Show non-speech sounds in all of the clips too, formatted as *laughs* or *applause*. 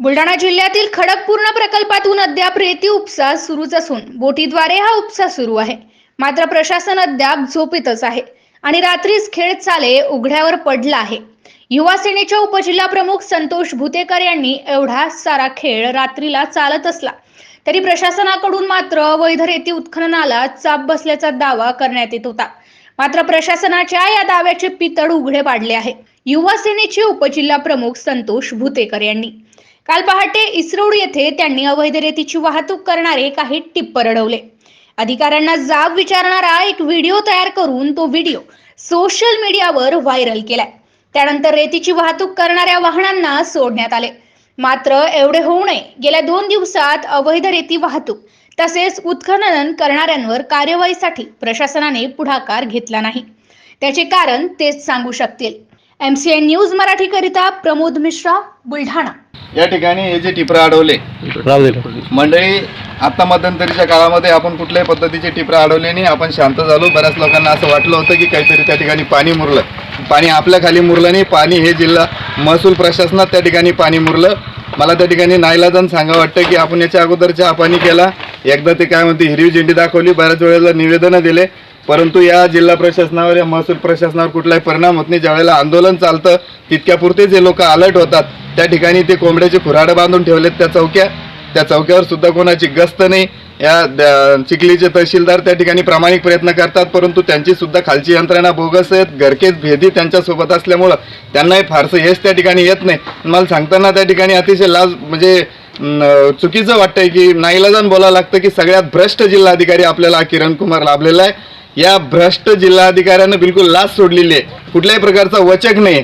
बुलढाणा जिल्ह्यातील खडकपूर्ण प्रकल्पातून अद्याप रेती उपसा सुरूच असून बोटीद्वारे हा उपसा सुरू आहे. मात्र प्रशासन अद्याप झोपेतच आहे आणि रात्रीच खेळ चाले उघड्यावर पडला आहे. युवा सेनेच्या उपजिल्हा प्रमुख संतोष भुतेकर यांनी एवढा सारा खेळ रात्रीला चालत असला तरी प्रशासनाकडून मात्र अवैध रेती उत्खननाला चाप बसल्याचा दावा करण्यात येत होता. मात्र प्रशासनाच्या या दाव्याचे पितळ उघडे पाडले आहे. युवा सेनेचे उपजिल्हा प्रमुख संतोष भुतेकर यांनी काल पहाटे इसरोड येथे त्यांनी अवैध रेतीची वाहतूक करणारे काही टिप्पर अडवले अधिकाऱ्यांना जाब विचारणारा एक व्हिडिओ तयार करून तो व्हिडिओ सोशल मीडियावर व्हायरल केलाय. त्यानंतर रेतीची वाहतूक करणाऱ्या वाहनांना सोडण्यात आले. मात्र एवढे होऊ नये. गेल्या दोन दिवसात अवैध रेती वाहतूक तसेच उत्खनन करणाऱ्यांवर कार्यवाहीसाठी प्रशासनाने पुढाकार घेतला नाही. त्याचे कारण तेच सांगू शकतील. एमसीएन न्यूज मराठीकरिता प्रमोद मिश्रा बुलढाणा. या ठिकाणी हे जे टिपरं अडवले मंडळी आता मध्यंतरीच्या काळामध्ये आपण कुठल्याही पद्धतीचे टिपरं अडवले नाही आपण शांत झालो. बऱ्याच लोकांना असं वाटलं होतं की काहीतरी त्या ठिकाणी पाणी मुरलं. पाणी आपल्या खाली मुरलं नाही पाणी हे जिल्हा महसूल प्रशासनात त्या ठिकाणी पाणी मुरलं. मला त्या ठिकाणी नाईलाजन सांगा वाटतं की आपण याच्या अगोदर चहा पाणी केला. एकदा ते काय म्हणते हिरवी झेंडी दाखवली बऱ्याच वेळेला निवेदनं दिले. परंतु या जिल्हा प्रशासनावर या महसूल प्रशासनावर कुठलाही परिणाम होत नाही. ज्यावेळेला आंदोलन चालतं तितक्यापुरते जे लोक अलर्ट होतात त्या ठिकाणी ते कोंबड्याचे खुराडं बांधून ठेवलेत त्या चौक्या. त्या चौक्यावर सुद्धा कोणाची गस्त नाही. या चिखलीचे तहसीलदार त्या ठिकाणी प्रामाणिक प्रयत्न करतात परंतु त्यांची सुद्धा खालची यंत्रणा बोगस आहेत. घरकेच भेदी त्यांच्यासोबत असल्यामुळं त्यांनाही फारसं यश त्या ठिकाणी येत नाही. मला सांगताना त्या ठिकाणी अतिशय लाज म्हणजे चुकीचं वाटतंय की नाईलाजान बोलावं लागतं की सगळ्यात भ्रष्ट जिल्हाधिकारी आपल्याला किरण कुमार लाभलेला आहे. या भ्रष्ट जिल्हाधिकाऱ्यानं बिलकुल लाच सोडलेली आहे. कुठल्याही प्रकारचा वचक नाही.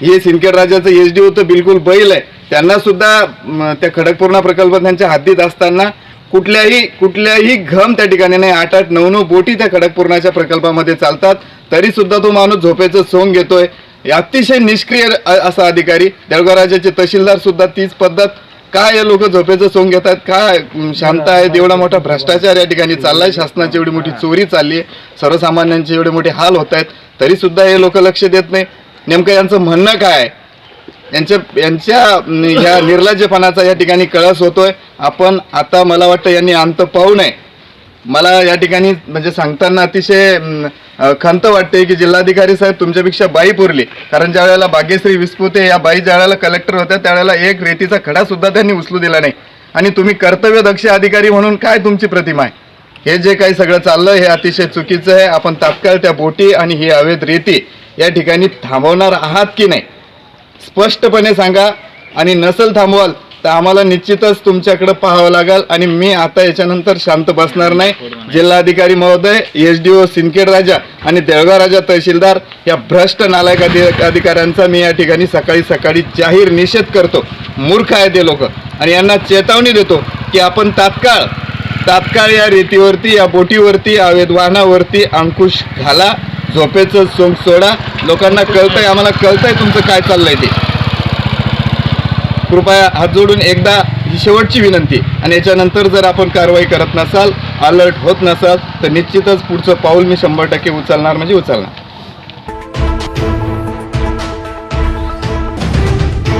हे सिंदखेड राजाचं एच डी होतं बिलकुल बैल आहे. त्यांना सुद्धा त्या खडकपूर्णा प्रकल्प त्यांच्या हद्दीत असताना कुठल्याही कुठल्याही घम त्या ठिकाणी नाही. आठ आठ नऊ नऊ बोटी त्या खडकपूर्णाच्या प्रकल्पामध्ये चालतात. तरी सुद्धा तो माणूस झोपेचं सोंग घेतोय. अतिशय निष्क्रिय असा अधिकारी. देळगाव राजाचे तहसीलदार सुद्धा तीच पद्धत काय हे लोक झोपेचं सोंग घेतात? काय म, शांत आहेत एवढा मोठा भ्रष्टाचार या ठिकाणी चाललाय. शासनाची एवढी मोठी चोरी चालली आहे. सर्वसामान्यांचे एवढे मोठे हाल होत आहेत. तरी सुद्धा हे लोक लक्ष देत नाही. नेमकं यांचं म्हणणं काय? आहे यांच्या यांच्या ह्या *laughs* निर्लज्जपणाचा या ठिकाणी कळस होतोय. आपण आता मला वाटतं यांनी अंत पाहू नये. मला या ठिकाणी म्हणजे सांगताना अतिशय खंत वाटते की जिल्हाधिकारी साहेब तुमच्यापेक्षा बाई पुरली. कारण ज्या वेळेला भाग्यश्री विस्पुते या बाई ज्या वेळेला कलेक्टर होत्या त्यावेळेला एक रेतीचा खडा सुद्धा त्यांनी उचलू दिला नाही. आणि तुम्ही कर्तव्यदक्ष अधिकारी म्हणून काय तुमची प्रतिमा आहे? हे जे काही सगळं चाललं हे अतिशय चुकीचं आहे. आपण तात्काळ त्या बोटी आणि ही अवैध रेती या ठिकाणी थांबवणार आहात की नाही? स्पष्टपणे सांगा आणि नसल थांबवाल तर आम्हाला निश्चितच तुमच्याकडे पाहावं लागेल आणि मी आता याच्यानंतर शांत बसणार नाही. जिल्हाधिकारी महोदय S D O Sindkhed Raja आणि देवगाव राजा तहसीलदार या भ्रष्ट नालायक अधिकाऱ्यांचा मी या ठिकाणी सकाळी सकाळी जाहीर निषेध करतो. मूर्ख आहे ते लोक. आणि यांना चेतावणी देतो की आपण तात्काळ तात्काळ या रेतीवरती या बोटीवरती या वाहनावरती अंकुश घाला झोपेचं सोंग सोडा. लोकांना कळतंय आम्हाला कळतंय तुमचं काय चाललंय ते. कृपया हात जोडून एकदा ही शेवटची विनंती. आणि याच्यानंतर जर आपण कारवाई करत नसाल अलर्ट होत नसाल तर निश्चितच पुढचं पाऊल मी शंभर टक्के उचलणार म्हणजे उचलणार.